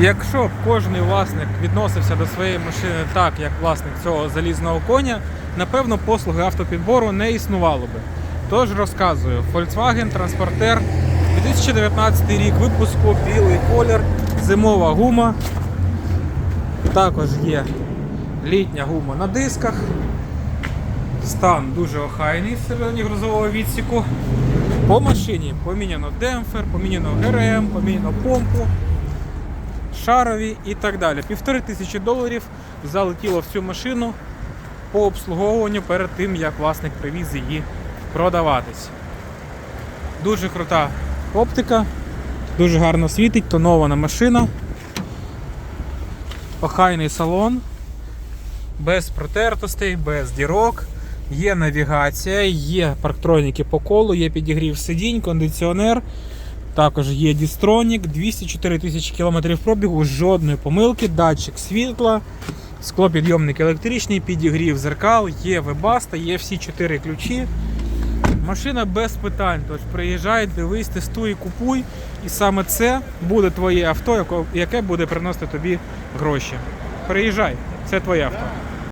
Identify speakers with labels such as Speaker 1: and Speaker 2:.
Speaker 1: Якщо б кожен власник відносився до своєї машини так, як власник цього залізного коня, напевно, послуги автопідбору не існувало би. Тож розказую, Volkswagen Transporter 2019 рік випуску, білий колір, зимова гума. Також є літня гума на дисках. Стан дуже охайний всередині грузового відсіку. По машині поміняно демпфер, поміняно ГРМ, поміняно помпу, шарові і так далі. Півтори тисячі доларів залетіло в цю машину по обслуговуванню перед тим, як власник привіз її продаватись. Дуже крута оптика, дуже гарно світить, тонована машина. Охайний салон, без протертостей, без дірок. Є навігація, є парктроніки по колу, є підігрів сидінь, кондиціонер. Також є дістронік, 204 тисячі кілометрів пробігу, жодної помилки, датчик світла, склопідйомник електричний, підігрів зеркал, є вебаста, є всі 4 ключі. Машина без питань. Тож приїжджай, дивись, тестуй, купуй. І саме це буде твоє авто, яке буде приносити тобі гроші. Приїжджай, це твоє авто.